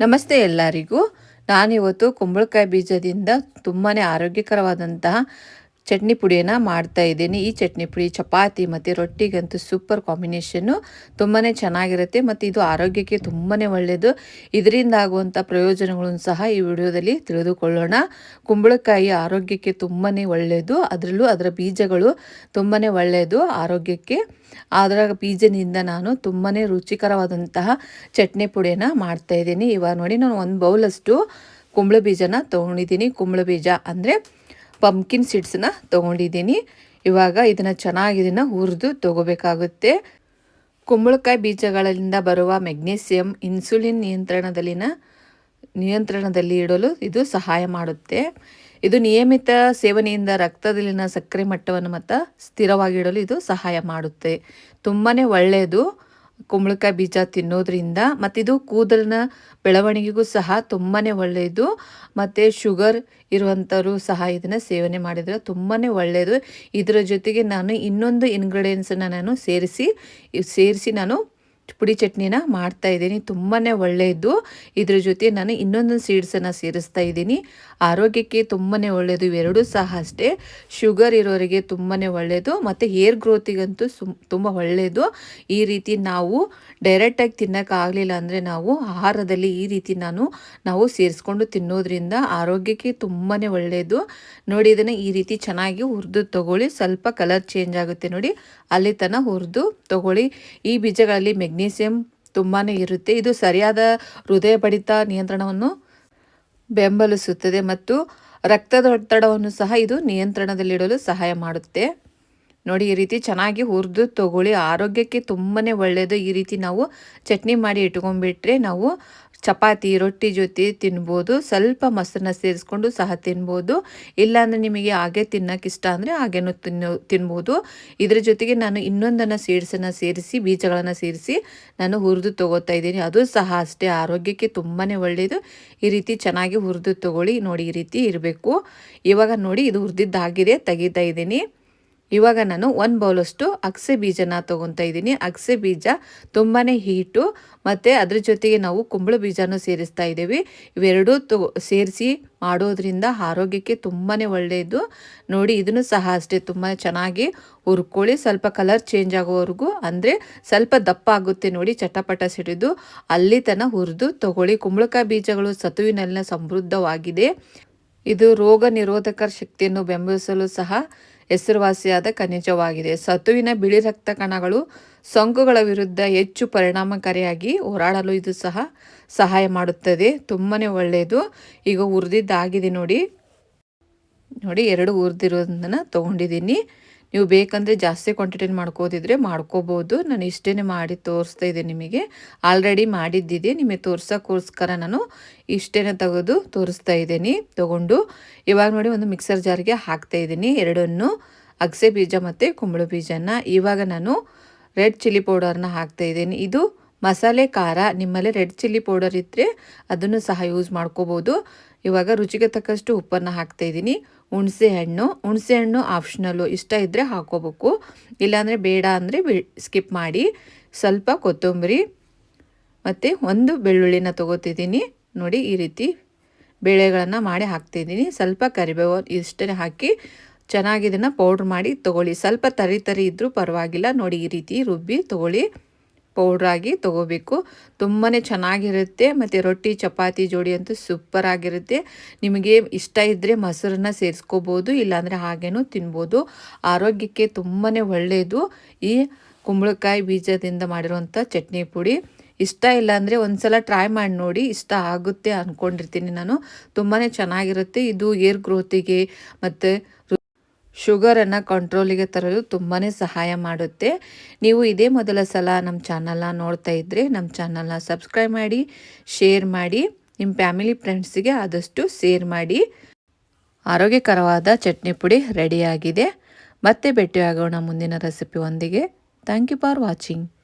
ನಮಸ್ತೆ ಎಲ್ಲರಿಗೂ. ನಾನಿವತ್ತು ಕುಂಬಳಕಾಯಿ ಬೀಜದಿಂದ ತುಂಬಾ ಆರೋಗ್ಯಕರವಾದಂತಹ ಚಟ್ನಿ ಪುಡಿಯನ್ನು ಮಾಡ್ತಾ ಇದ್ದೀನಿ. ಈ ಚಟ್ನಿ ಪುಡಿ, ಚಪಾತಿ ಮತ್ತು ರೊಟ್ಟಿಗಂತೂ ಸೂಪರ್ ಕಾಂಬಿನೇಷನ್ನು ತುಂಬಾ ಚೆನ್ನಾಗಿರುತ್ತೆ ಮತ್ತು ಇದು ಆರೋಗ್ಯಕ್ಕೆ ತುಂಬಾ ಒಳ್ಳೆಯದು ಇದರಿಂದ ಆಗುವಂಥ ಪ್ರಯೋಜನಗಳನ್ನು ಸಹ ಈ ವಿಡಿಯೋದಲ್ಲಿ ತಿಳಿದುಕೊಳ್ಳೋಣ. ಕುಂಬಳಕಾಯಿ ಆರೋಗ್ಯಕ್ಕೆ ತುಂಬಾ ಒಳ್ಳೆಯದು ಅದರಲ್ಲೂ ಅದರ ಬೀಜಗಳು ತುಂಬಾ ಒಳ್ಳೆಯದು ಆರೋಗ್ಯಕ್ಕೆ. ಅದರ ಬೀಜದಿಂದ ನಾನು ತುಂಬಾ ರುಚಿಕರವಾದಂತಹ ಚಟ್ನಿ ಪುಡಿಯನ್ನು ಮಾಡ್ತಾ ಇದ್ದೀನಿ. ಇವಾಗ ನೋಡಿ ನಾನು ಒಂದು ಬೌಲಷ್ಟು ಕುಂಬಳ ಬೀಜನ ತೊಗೊಂಡಿದ್ದೀನಿ. ಕುಂಬಳ ಬೀಜ ಅಂದರೆ ಪಂಪ್ಕಿನ್ ಸೀಡ್ಸನ್ನ ತೊಗೊಂಡಿದ್ದೀನಿ. ಇವಾಗ ಇದನ್ನು ಚೆನ್ನಾಗಿ ಇದನ್ನು ಹುರಿದು ತೊಗೋಬೇಕಾಗುತ್ತೆ. ಕುಂಬಳಕಾಯಿ ಬೀಜಗಳಿಂದ ಬರುವ ಮೆಗ್ನೀಸಿಯಂ ಇನ್ಸುಲಿನ್ ನಿಯಂತ್ರಣದಲ್ಲಿನ ನಿಯಂತ್ರಣದಲ್ಲಿ ಇಡಲು ಇದು ಸಹಾಯ ಮಾಡುತ್ತೆ. ಇದು ನಿಯಮಿತ ಸೇವನೆಯಿಂದ ರಕ್ತದಲ್ಲಿನ ಸಕ್ಕರೆ ಮಟ್ಟವನ್ನು ಮತ್ತು ಸ್ಥಿರವಾಗಿಡಲು ಇದು ಸಹಾಯ ಮಾಡುತ್ತೆ. ತುಂಬಾ ಒಳ್ಳೆಯದು ಕುಂಬಳಕಾಯಿ ಬೀಜ ತಿನ್ನೋದ್ರಿಂದ ಮತ್ತಿದು ಕೂದಲಿನ ಬೆಳವಣಿಗೆಗೂ ಸಹ ತುಂಬಾ ಒಳ್ಳೆಯದು ಮತ್ತು ಶುಗರ್ ಇರುವಂಥವರು ಸಹ ಇದನ್ನು ಸೇವನೆ ಮಾಡಿದರೆ ತುಂಬಾ ಒಳ್ಳೆಯದು ಇದರ ಜೊತೆಗೆ ನಾನು ಇನ್ನೊಂದು ಇಂಗ್ರೀಡಿಯೆಂಟ್ಸನ್ನು ನಾನು ಸೇರಿಸಿ ಸೇರಿಸಿ ನಾನು ಪುಡಿ ಚಟ್ನಿನ ಮಾಡ್ತಾ ಇದ್ದೀನಿ. ತುಂಬಾ ಒಳ್ಳೆಯದು. ಇದ್ರ ಜೊತೆ ನಾನು ಇನ್ನೊಂದು ಸೀಡ್ಸನ್ನು ಸೇರಿಸ್ತಾ ಇದ್ದೀನಿ. ಆರೋಗ್ಯಕ್ಕೆ ತುಂಬಾ ಒಳ್ಳೆಯದು. ಇವೆರಡೂ ಸಹ ಅಷ್ಟೇ. ಶುಗರ್ ಇರೋರಿಗೆ ತುಂಬಾ ಒಳ್ಳೆಯದು. ಮತ್ತು ಹೇರ್ ಗ್ರೋತಿಗಂತೂ ಸುಮ್, ತುಂಬ ಒಳ್ಳೆಯದು. ಈ ರೀತಿ ನಾವು ಡೈರೆಕ್ಟಾಗಿ ತಿನ್ನೋಕ್ಕಾಗಲಿಲ್ಲ ಅಂದರೆ ನಾವು ಆಹಾರದಲ್ಲಿ ಈ ರೀತಿ ನಾನು, ನಾವು ಸೇರಿಸ್ಕೊಂಡು ತಿನ್ನೋದ್ರಿಂದ ಆರೋಗ್ಯಕ್ಕೆ ತುಂಬಾ ಒಳ್ಳೆಯದು. ನೋಡಿ, ಇದನ್ನು ಈ ರೀತಿ ಚೆನ್ನಾಗಿ ಹುರಿದು ತಗೊಳ್ಳಿ. ಸ್ವಲ್ಪ ಕಲರ್ ಚೇಂಜ್ ಆಗುತ್ತೆ ನೋಡಿ. ಅಲ್ಲಿ ತನಕ ಹುರಿದು ತಗೊಳ್ಳಿ. ಈ ಬೀಜಗಳಲ್ಲಿ ಮೆಗ್ನೀಸಿಯಂ ತುಂಬಾ ಇರುತ್ತೆ. ಇದು ಸರಿಯಾದ ಹೃದಯ ಬಡಿತ ನಿಯಂತ್ರಣವನ್ನು ಬೆಂಬಲಿಸುತ್ತದೆ ಮತ್ತು ರಕ್ತದೊತ್ತಡವನ್ನು ಸಹ ಇದು ನಿಯಂತ್ರಣದಲ್ಲಿಡಲು ಸಹಾಯ ಮಾಡುತ್ತೆ. ನೋಡಿ, ಈ ರೀತಿ ಚೆನ್ನಾಗಿ ಹುರಿದು ತಗೊಳ್ಳಿ. ಆರೋಗ್ಯಕ್ಕೆ ತುಂಬಾ ಒಳ್ಳೆಯದು ಈ ರೀತಿ ನಾವು ಚಟ್ನಿ ಮಾಡಿ ಇಟ್ಕೊಂಡ್ಬಿಟ್ರೆ ನಾವು ಚಪಾತಿ, ರೊಟ್ಟಿ ಜೊತೆ ತಿನ್ಬೋದು. ಸ್ವಲ್ಪ ಮೊಸರನ್ನ ಸೇರಿಸ್ಕೊಂಡು ಸಹ ತಿನ್ಬೋದು. ಇಲ್ಲಾಂದರೆ ನಿಮಗೆ ಹಾಗೆ ತಿನ್ನೋಕೆ ಇಷ್ಟ ಅಂದರೆ ಹಾಗೇನು ತಿನ್ನೋ, ತಿನ್ಬೋದು. ಇದರ ಜೊತೆಗೆ ನಾನು ಇನ್ನೊಂದನ್ನು ಸೀಡ್ಸನ್ನು ಸೇರಿಸಿ, ಬೀಜಗಳನ್ನು ಸೇರಿಸಿ ನಾನು ಹುರಿದು ತೊಗೋತಾ ಇದ್ದೀನಿ. ಅದು ಸಹ ಅಷ್ಟೇ. ಆರೋಗ್ಯಕ್ಕೆ ತುಂಬಾ ಒಳ್ಳೆಯದು ಈ ರೀತಿ ಚೆನ್ನಾಗಿ ಹುರಿದು ತೊಗೊಳ್ಳಿ. ನೋಡಿ ಈ ರೀತಿ ಇರಬೇಕು. ಇವಾಗ ನೋಡಿ ಇದು ಹುರಿದಿದ್ದಾಗಿದೆ, ತೆಗಿತಾ ಇದ್ದೀನಿ. ಇವಾಗ ನಾನು ಒಂದು ಬೌಲಷ್ಟು ಅಗಸೆ ಬೀಜನ ತೊಗೊತಾ ಇದ್ದೀನಿ. ಅಗಸೆ ಬೀಜ ತುಂಬಾ ಹೀಟು ಮತ್ತು ಅದ್ರ ಜೊತೆಗೆ ನಾವು ಕುಂಬಳ ಬೀಜನೂ ಸೇರಿಸ್ತಾ ಇದ್ದೀವಿ. ಇವೆರಡೂ ತೊ, ಸೇರಿಸಿ ಮಾಡೋದ್ರಿಂದ ಆರೋಗ್ಯಕ್ಕೆ ತುಂಬಾ ಒಳ್ಳೆಯದು. ನೋಡಿ ಇದನ್ನು ಸಹ ಅಷ್ಟೇ ತುಂಬ ಚೆನ್ನಾಗಿ ಹುರ್ಕೊಳ್ಳಿ. ಸ್ವಲ್ಪ ಕಲರ್ ಚೇಂಜ್ ಆಗೋವರೆಗೂ ಅಂದರೆ ಸ್ವಲ್ಪ ದಪ್ಪ ಆಗುತ್ತೆ ನೋಡಿ ಚಟಪಟ ಸಿಡಿದು. ಅಲ್ಲಿ ತನಕ ಹುರಿದು ತಗೊಳ್ಳಿ. ಕುಂಬಳಕಾಯಿ ಬೀಜಗಳು ಸತುವಿನಲ್ಲಿನ ಸಮೃದ್ಧವಾಗಿದೆ. ಇದು ರೋಗ ನಿರೋಧಕ ಶಕ್ತಿಯನ್ನು ಬೆಂಬಲಿಸಲು ಸಹ ಹೆಸರುವಾಸಿಯಾದ ಖನಿಜವಾಗಿದೆ. ಸತುವಿನ ಬಿಳಿ ರಕ್ತ ಕಣಗಳು ಸೋಂಕುಗಳ ವಿರುದ್ಧ ಹೆಚ್ಚು ಪರಿಣಾಮಕಾರಿಯಾಗಿ ಹೋರಾಡಲು ಇದು ಸಹ ಸಹಾಯ ಮಾಡುತ್ತದೆ. ತುಂಬಾ ಒಳ್ಳೆಯದು. ಈಗ ಉರಿದಿದ್ದಾಗಿದೆ ನೋಡಿ. ನೋಡಿ, ಎರಡು ಉರಿದಿರೋದನ್ನು ತೊಗೊಂಡಿದ್ದೀನಿ. ನೀವು ಬೇಕಂದರೆ ಜಾಸ್ತಿ ಕ್ವಾಂಟಿಟಿನ ಮಾಡ್ಕೋದಿದ್ರೆ ಮಾಡ್ಕೋಬೋದು. ನಾನು ಇಷ್ಟೇ ಮಾಡಿ ತೋರಿಸ್ತಾ ಇದ್ದೆ ನಿಮಗೆ. ಆಲ್ರೆಡಿ ಮಾಡಿದ್ದಿದೆ. ನಿಮಗೆ ತೋರ್ಸೋಕ್ಕೋಸ್ಕರ ನಾನು ಇಷ್ಟೇ ತೆಗೆದು ತೋರಿಸ್ತಾ ಇದ್ದೀನಿ. ತೊಗೊಂಡು ಇವಾಗ ನೋಡಿ ಒಂದು ಮಿಕ್ಸರ್ ಜಾರಿಗೆ ಹಾಕ್ತಾ ಇದ್ದೀನಿ. ಎರಡನ್ನು ಅಗಸೆ ಬೀಜ ಮತ್ತು ಕುಂಬಳ ಬೀಜನ. ಇವಾಗ ನಾನು ರೆಡ್ ಚಿಲ್ಲಿ ಪೌಡರ್ನ ಹಾಕ್ತಾ ಇದ್ದೀನಿ. ಇದು ಮಸಾಲೆ, ಖಾರ, ನಿಮ್ಮಲ್ಲಿ ರೆಡ್ ಚಿಲ್ಲಿ ಪೌಡರ್ ಇದ್ದರೆ ಅದನ್ನು ಸಹ ಯೂಸ್ ಮಾಡ್ಕೋಬೋದು. ಇವಾಗ ರುಚಿಗೆ ತಕ್ಕಷ್ಟು ಉಪ್ಪನ್ನು ಹಾಕ್ತಾ ಇದ್ದೀನಿ. ಹುಣಸೆ ಹಣ್ಣು ಹುಣಸೆ ಹಣ್ಣು ಆಪ್ಷನಲ್ಲು ಇಷ್ಟ ಇದ್ದರೆ ಹಾಕೋಬೇಕು. ಇಲ್ಲಾಂದರೆ ಬೇಡ ಅಂದರೆ ಸ್ಕಿಪ್ ಮಾಡಿ. ಸ್ವಲ್ಪ ಕೊತ್ತಂಬರಿ ಮತ್ತು ಒಂದು ಬೆಳ್ಳುಳ್ಳಿನ ತೊಗೋತಿದ್ದೀನಿ. ನೋಡಿ ಈ ರೀತಿ ಬೇಳೆಗಳನ್ನು ಮಾಡಿ ಹಾಕ್ತಿದ್ದೀನಿ ಸ್ವಲ್ಪ ಕರಿಬೇವು ಇಷ್ಟೇ ಹಾಕಿ ಚೆನ್ನಾಗಿ ಇದನ್ನು ಪೌಡ್ರ್ ಮಾಡಿ ತೊಗೊಳ್ಳಿ. ಸ್ವಲ್ಪ ತರಿ ತರಿ ಇದ್ದರೂ ಪರವಾಗಿಲ್ಲ. ನೋಡಿ ಈ ರೀತಿ ರುಬ್ಬಿ ತೊಗೊಳ್ಳಿ. ಪೌಡ್ರಾಗಿ ತೊಗೋಬೇಕು. ತುಂಬಾ ಚೆನ್ನಾಗಿರುತ್ತೆ. ಮತ್ತು ರೊಟ್ಟಿ, ಚಪಾತಿ ಜೋಡಿ ಅಂತೂ ಸೂಪರ್ ಆಗಿರುತ್ತೆ. ನಿಮಗೆ ಇಷ್ಟ ಇದ್ದರೆ ಮೊಸರನ್ನ ಸೇರಿಸ್ಕೋಬೋದು, ಇಲ್ಲಾಂದರೆ ಹಾಗೇನೂ ತಿನ್ಬೋದು. ಆರೋಗ್ಯಕ್ಕೆ ತುಂಬಾ ಒಳ್ಳೆಯದು ಈ ಕುಂಬಳಕಾಯಿ ಬೀಜದಿಂದ ಮಾಡಿರುವಂಥ ಚಟ್ನಿ ಪುಡಿ. ಇಷ್ಟ ಇಲ್ಲ ಅಂದರೆ ಒಂದು ಸಲ ಟ್ರೈ ಮಾಡಿ ನೋಡಿ. ಇಷ್ಟ ಆಗುತ್ತೆ ಅಂದ್ಕೊಂಡಿರ್ತೀನಿ ನಾನು. ತುಂಬಾ ಚೆನ್ನಾಗಿರುತ್ತೆ. ಇದು ಏರ್ ಗ್ರೋತಿಗೆ ಮತ್ತು ಶುಗರನ್ನು ಕಂಟ್ರೋಲಿಗೆ ತರಲು ತುಂಬಾ ಸಹಾಯ ಮಾಡುತ್ತೆ. ನೀವು ಇದೇ ಮೊದಲ ಸಲ ನಮ್ಮ ಚಾನಲ್ನ ನೋಡ್ತಾ ಇದ್ದರೆ ನಮ್ಮ ಚಾನಲ್ನ ಸಬ್ಸ್ಕ್ರೈಬ್ ಮಾಡಿ, ಶೇರ್ ಮಾಡಿ, ನಿಮ್ಮ ಫ್ಯಾಮಿಲಿ ಫ್ರೆಂಡ್ಸಿಗೆ ಆದಷ್ಟು ಶೇರ್ ಮಾಡಿ. ಆರೋಗ್ಯಕರವಾದ ಚಟ್ನಿ ಪುಡಿ ರೆಡಿಯಾಗಿದೆ. ಮತ್ತೆ ಭೇಟಿಯಾಗೋಣ ಮುಂದಿನ ರೆಸಿಪಿ ಒಂದಿಗೆ. Thank you for watching.